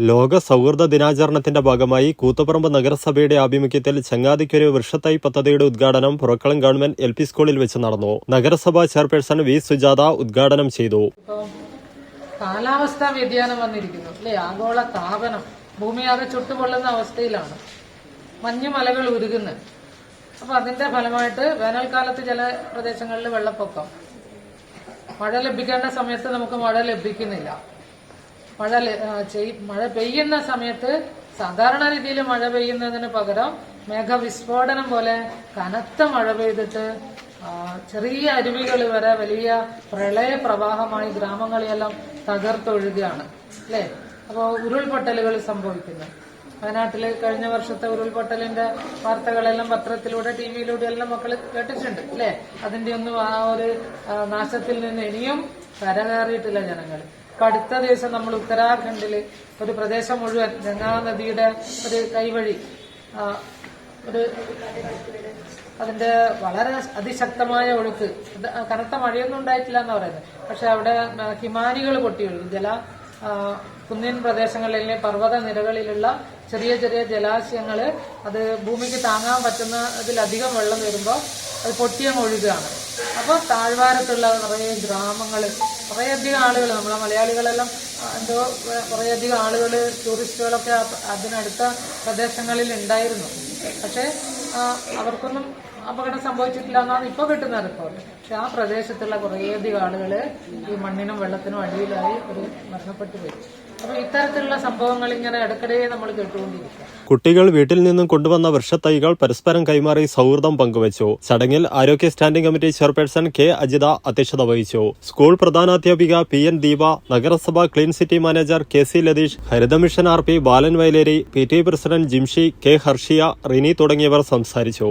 ലോക സൗഹൃദ ദിനാചരണത്തിന്റെ ഭാഗമായി കൂത്തുപറമ്പ് നഗരസഭയുടെ ആഭിമുഖ്യത്തിൽ ചങ്ങാതിക്കൊരു വൃക്ഷത്തൈ പദ്ധതിയുടെ ഉദ്ഘാടനം പുറക്കളം ഗവൺമെന്റ് എൽ പി സ്കൂളിൽ വെച്ച് നടന്നു. നഗരസഭാ ചെയർപേഴ്സൺ വി. സുജാത ഉദ്ഘാടനം ചെയ്തു. കാലാവസ്ഥാ വ്യതിയാനം വന്നിരിക്കുന്നു. അല്ലേ? ആഗോള താപനം ഭൂമിയാകെ ചുട്ടുപൊള്ളുന്ന അവസ്ഥയിലാണ്. മഞ്ഞുമലകൾ ഉരുകുന്നു. അപ്പൊ അതിന്റെ ഫലമായിട്ട് വേനൽക്കാലത്ത് ചില പ്രദേശങ്ങളിൽ വെള്ളപ്പൊക്കം. മഴ ലഭിക്കേണ്ട സമയത്ത് നമുക്ക് മഴ ലഭിക്കുന്നില്ല. മഴ മഴ പെയ്യുന്ന സമയത്ത് സാധാരണ രീതിയിൽ മഴ പെയ്യുന്നതിന് പകരം മേഘവിസ്ഫോടനം പോലെ കനത്ത മഴ പെയ്തിട്ട് ചെറിയ അരുവികൾ വരെ വലിയ പ്രളയ പ്രവാഹമായി ഗ്രാമങ്ങളെയെല്ലാം തകർത്തൊഴുകയാണ്. അല്ലേ അപ്പോൾ ഉരുൾപൊട്ടലുകൾ സംഭവിക്കുന്നു. വയനാട്ടിൽ കഴിഞ്ഞ വർഷത്തെ ഉരുൾപൊട്ടലിന്റെ വാർത്തകളെല്ലാം പത്രത്തിലൂടെ ടി വിയിലൂടെ എല്ലാം മക്കൾ കേട്ടിട്ടുണ്ട്. അല്ലേ അതിന്റെ ഒന്നും ആ ഒരു നാശത്തിൽ നിന്ന് ഇനിയും കരകയറിയിട്ടില്ല ജനങ്ങൾ അടുത്ത ദിവസം നമ്മൾ ഉത്തരാഖണ്ഡിൽ ഒരു പ്രദേശം മുഴുവൻ ഗംഗാ നദിയുടെ ഒരു കൈവഴി ഒരു അതിന്റെ വളരെ അതിശക്തമായ ഒഴുക്ക് കനത്ത മഴയൊന്നും ഉണ്ടായിട്ടില്ല എന്ന് പറയുന്നത്. പക്ഷെ അവിടെ ഹിമാനികൾ പൊട്ടി ഒഴുകും ജല കുന്നിൻ പ്രദേശങ്ങളിലെ പർവത നിരകളിലുള്ള ചെറിയ ചെറിയ ജലാശയങ്ങൾ അത് ഭൂമിക്ക് താങ്ങാൻ പറ്റുന്ന അതിലധികം വെള്ളം വരുമ്പോൾ അത് പൊട്ടിയങ്ങ് ഒഴുകുകയാണ്. അപ്പോൾ താഴ്വാരത്തുള്ള കുറേ ഗ്രാമങ്ങൾ കുറേയധികം ആളുകൾ നമ്മളെ മലയാളികളെല്ലാം എന്തോ കുറേയധികം ആളുകൾ ടൂറിസ്റ്റുകളൊക്കെ അതിനടുത്ത പ്രദേശങ്ങളിൽ ഉണ്ടായിരുന്നു പക്ഷേ അവർക്കൊന്നും അപകടം സംഭവിച്ചിട്ടില്ല എന്നാണ് ഇപ്പൊ കിട്ടുന്ന റിപ്പോർട്ട് പക്ഷെ ആ പ്രദേശത്തുള്ള കുറേയധികം ആളുകൾ ഈ മണ്ണിനും വെള്ളത്തിനും അടിയിലായി ഒരു മരണപ്പെട്ടു പോയി. അപ്പൊ ഇത്തരത്തിലുള്ള സംഭവങ്ങൾ ഇങ്ങനെ ഇടയ്ക്കിടെ നമ്മൾ കേട്ടുകൊണ്ടിരിക്കുക. കുട്ടികൾ വീട്ടിൽ നിന്നും കൊണ്ടുവന്ന വൃക്ഷത്തൈകൾ പരസ്പരം കൈമാറി സൗഹൃദം പങ്കുവച്ചു. ചടങ്ങിൽ ആരോഗ്യ standing committee chairperson K Ajitha അധ്യക്ഷത വഹിച്ചു. സ്കൂൾ പ്രധാനാധ്യാപിക പി എൻ ദീപ നഗരസഭ clean city manager K C Latheesh ഹരിതമിഷൻ R P Balan Vayaleri P T president Jimshi K Harshiya Rini തുടങ്ങിയവർ സംസാരിച്ചു.